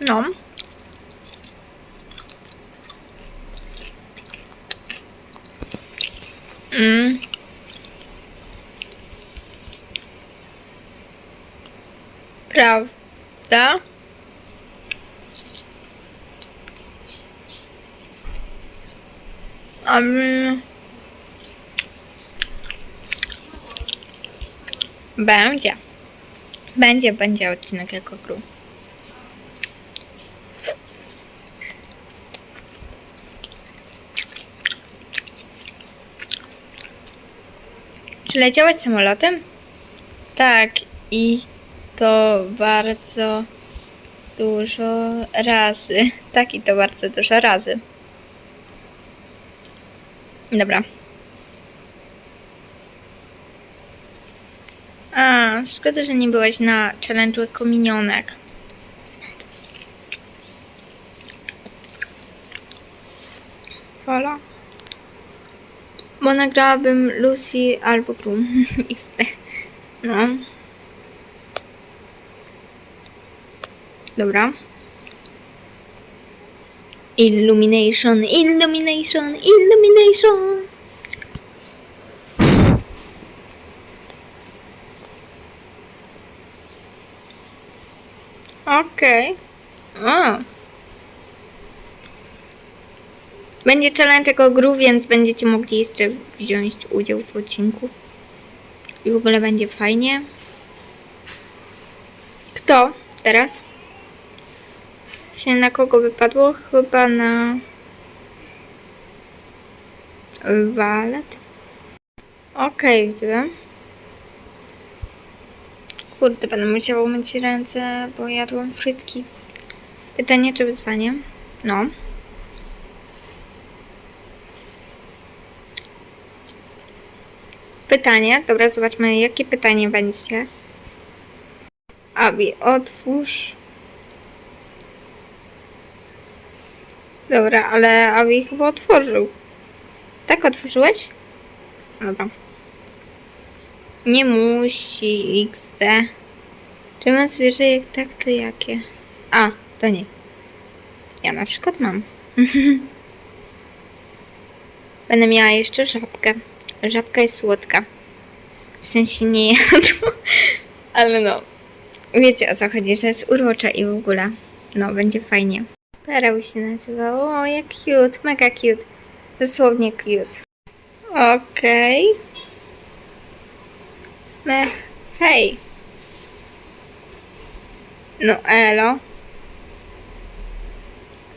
No. Mm. Prawda? Um, będzie. Będzie, będzie odcinek jako król. Czy leciałeś samolotem? Tak, i to bardzo dużo razy. Tak, i to bardzo dużo razy. Dobra. A, szkoda, że nie byłeś na challenge'u jako minionek. Nagrałabym Lucy albo Bloom. No. Dobra. Illumination, illumination, illumination. Okej. O. Będzie challenge jako gru, więc będziecie mogli jeszcze wziąć udział w odcinku. I w ogóle będzie fajnie. Kto teraz? Się na kogo wypadło? Chyba na... Walet? Okej, widzę. Kurde, będę musiała umyć ręce, bo jadłam frytki. Pytanie czy wyzwanie? No. Pytanie. Dobra, zobaczmy, jakie pytanie będzie. Abi, otwórz. Dobra, ale Abi chyba otworzył. Tak otworzyłeś? Dobra. Nie musi XD. Czy ma zwierzę jak tak, to jakie? A, to nie. Ja na przykład mam. Będę miała jeszcze żabkę. Żabka jest słodka. W sensie nie jadło, ale no. Wiecie o co chodzi, że jest urocza i w ogóle. No, będzie fajnie. Pereł się nazywał. O, jak cute, mega cute. Dosłownie cute. Okej. Mech, hej. No, elo.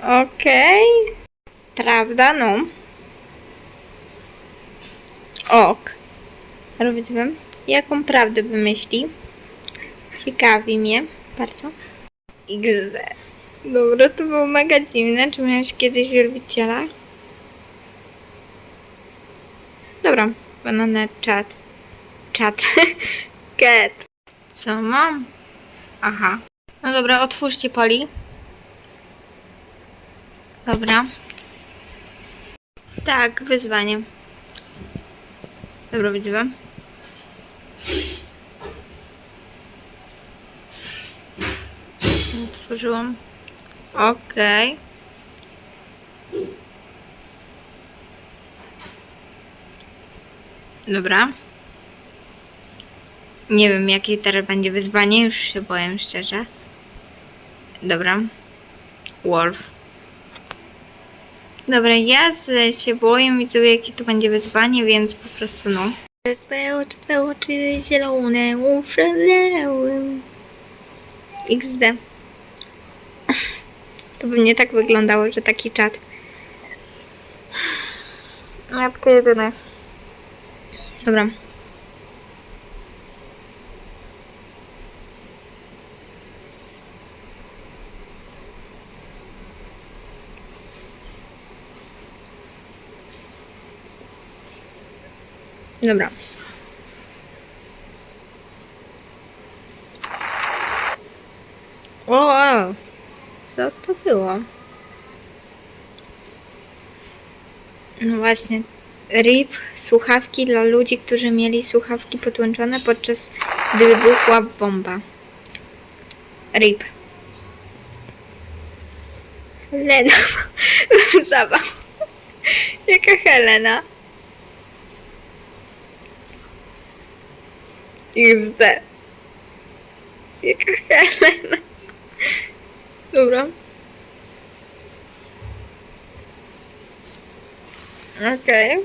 Okej. Prawda, no. Ok. Robię jaką prawdę wymyśli. Ciekawi mnie bardzo. XD. Dobra, to było mega dziwne. Czy miałeś kiedyś wielbiciela? Dobra, banana chat. Chat. Cat. Co mam? Aha. No dobra, otwórzcie poli. Dobra. Tak, wyzwanie. Dobra, widzimy. Otworzyłam. Okej. Dobra. Nie wiem, jakie teraz będzie wyzwanie, już się boję szczerze. Dobra. Wolf. Dobra, ja z, się boję, widzę jakie tu będzie wyzwanie, więc po prostu no. Twoje oczy, twoje oczy zielone, uszalałem. XD. To by mnie tak wyglądało, że taki czat. Matko jedyna. Dobra. Dobra. O, co to było? No właśnie, RIP słuchawki dla ludzi, którzy mieli słuchawki podłączone podczas gdy wybuchła bomba. RIP. Lena. Zabaw. Jaka Helena? XD. Jaka Helena? Dobra. Okej.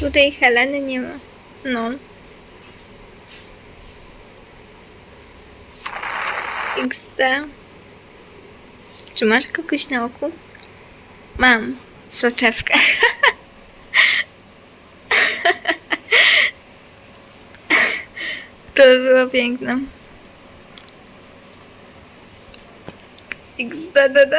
Tutaj Heleny nie ma. No. XD. Czy masz kogoś na oku? Mam. Soczewkę. To by było piękne. XDDD.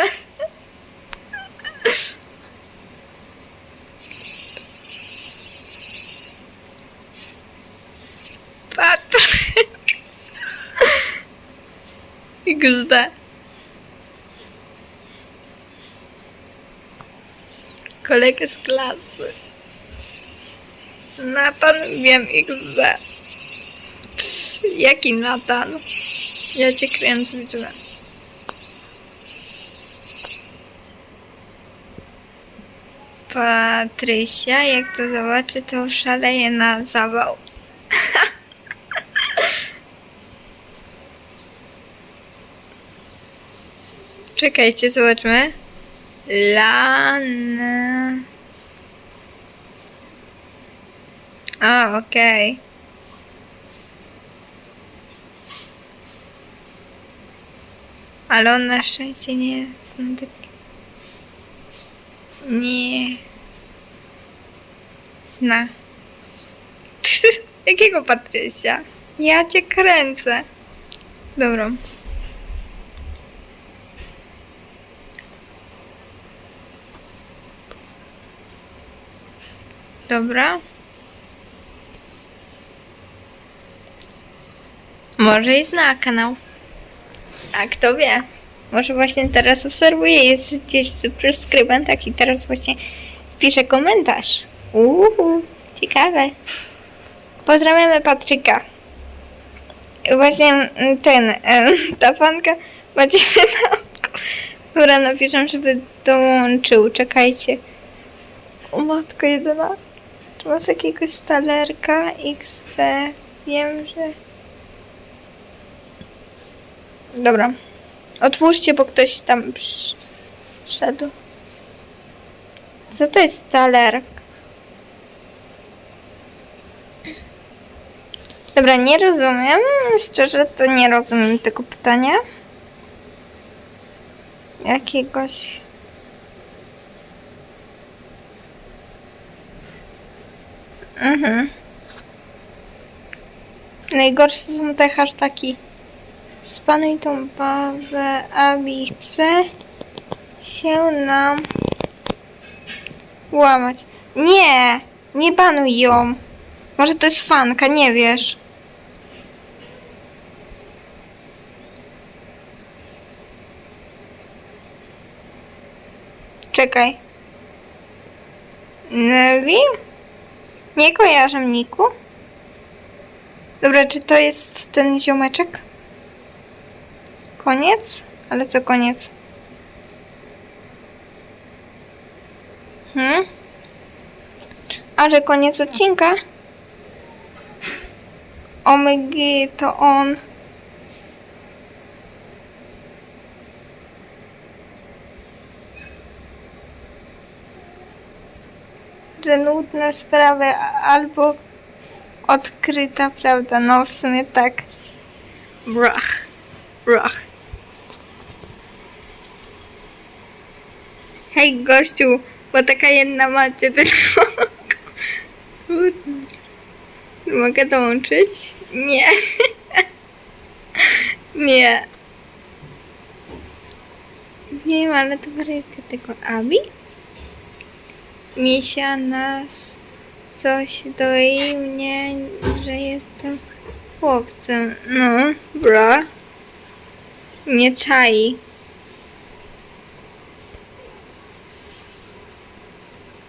Patryk. XD. Kolega z klasy. Natan, wiem XD. Jaki Natan? Ja cię kręcę w dziurę. Patrysia, jak to zobaczy, to szaleje na zawał. Czekajcie, zobaczmy. Lan. A, okej. Ale on na szczęście nie jest na taki... Nie. Zna. Jakiego Patrysia? Ja cię kręcę. Dobra. Dobra. Może i zna kanał. A kto wie? Może właśnie teraz obserwuję, jest gdzieś subskrybentach i teraz właśnie pisze komentarz. Uuu, ciekawe. Pozdrawiamy Patryka. Właśnie ten, ta fanka ma na oku. Dobra, napiszę, żeby dołączył. Czekajcie. O matko jedyna. Czy masz jakiegoś stalerka XT? Wiem, że... Dobra. Otwórzcie, bo ktoś tam wszedł. Co to jest talerk? Dobra, nie rozumiem. Szczerze to nie rozumiem tego pytania. Jakiegoś... Mhm. Najgorsze są te hasztagi. Spanuj tą babę, Abi chce się nam łamać. Nie! Nie banuj ją. Może to jest fanka, nie wiesz. Czekaj. Nelvi? Nie kojarzę Niku. Dobra, czy to jest ten ziomeczek? Koniec? Ale co koniec? Hmm? A że koniec odcinka? Omygy to on. Że nudne sprawy albo odkryta prawda. No w sumie tak. Brach. Brach. Hej gościu, bo taka jedna ma ciebie. Mogę dołączyć? Nie. Nie. Nie wiem, ale to wariatka tylko Abi? Misia nas coś doi mnie, że jestem chłopcem. No, bra. Nie czai.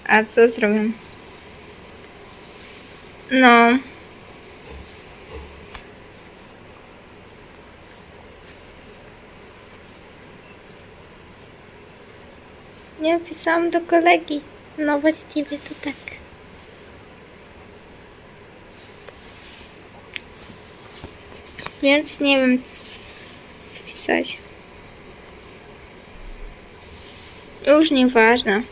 A co zrobię? No. Nie opisałam do kolegi. No właściwie to tak. Więc nie wiem, co wpisać. Już nieważne.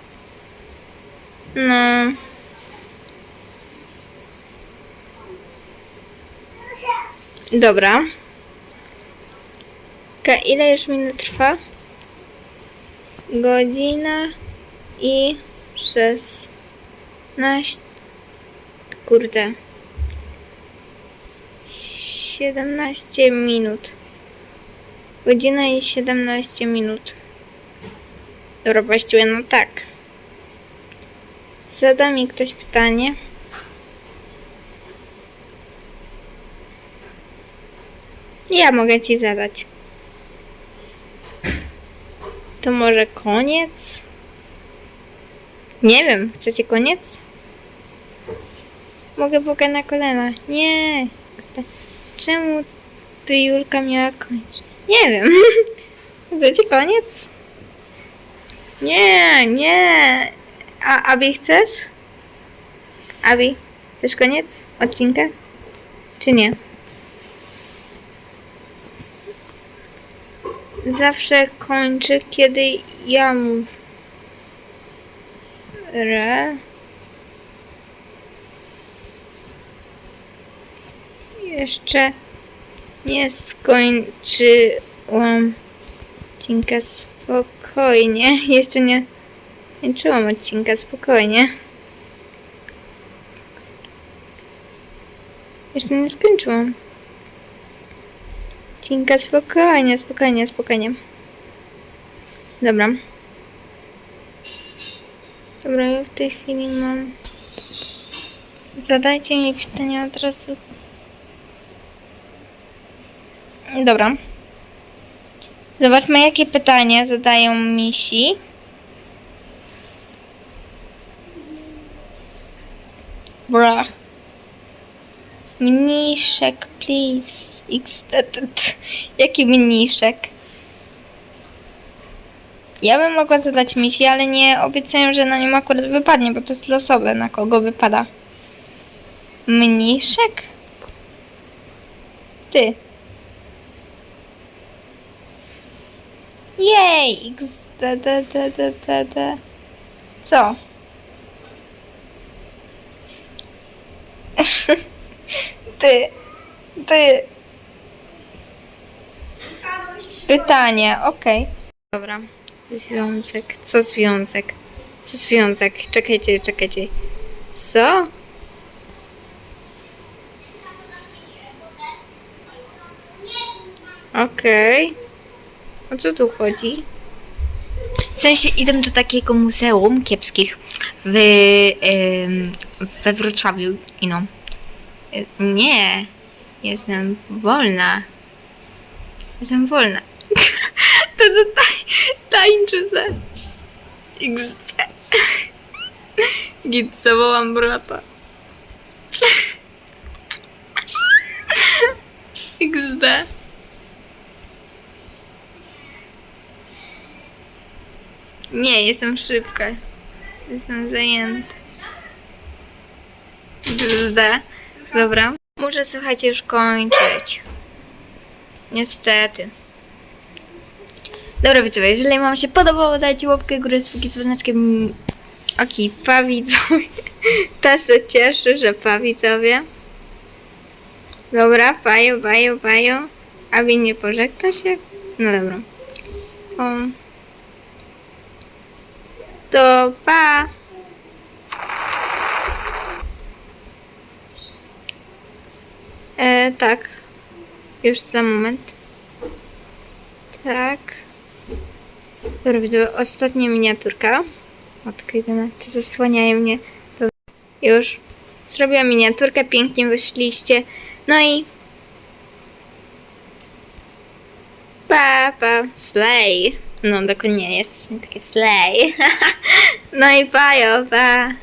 No. Dobra. Ka, ile już minut trwa? Godzina i szesnaście. Kurde. 17 minut. Godzina i 17 minut. Dobra, właściwie no tak. Zada mi ktoś pytanie. Ja mogę ci zadać. To może koniec? Nie wiem, chcecie koniec? Mogę Boga na kolana. Nie. Czemu by Julka miała kończyć? Nie wiem. Chcecie koniec? Nie, nie. A Abi chcesz? Abi, chcesz koniec odcinka? Czy nie? Zawsze kończy, kiedy ja mu... Re... Jeszcze nie skończyłam odcinka spokojnie. Jeszcze nie skończyłam odcinka spokojnie. Jeszcze nie skończyłam. Odcinka spokojnie, spokojnie, spokojnie. Dobra. Dobra, ja w tej chwili mam... Zadajcie mi pytania od razu. Dobra. Zobaczmy, jakie pytania zadają misi. Brach. Mniszek, please. XTT. Jaki mniszek? Ja bym mogła zadać misi, ale nie obiecuję, że na nią akurat wypadnie, bo to jest losowe, na kogo wypada. Mniszek? Ty. Jej! X, d, d, d, d, d, d. Co? Ty. Ty. Pytanie, okej. Dobra. Związek. Co związek? Co związek? Czekajcie, czekajcie. Co? Okej. O co tu chodzi? W sensie idę do takiego muzeum kiepskich w, ym, we Wrocławiu. I. Y, Nie. Jestem wolna. Jestem wolna. to co tań, tańczy se. XD. Git, zawołam brata. XD. Nie, jestem szybka. Jestem zajęta. XD. Dobra. Muszę, słuchajcie, już kończyć. Niestety. Dobra, widzowie, jeżeli wam się podobało, dajcie łapkę górę z dzwoneczkiem. Oki, pa widzowie. Ta się cieszy, że pa widzowie. Dobra, pajo, pajo, pajo. A wy nie pożegna się? No dobra. O. To pa. E, tak. Już za moment. Tak. Dobra, widzę ostatnia miniaturka. Matka jedyna, ty zasłaniają mnie. To już. Zrobiłam miniaturkę, pięknie wyszliście. No i... Pa, pa, slay. No dokładnie, jesteśmy takie slay. no i pa, jo, pa.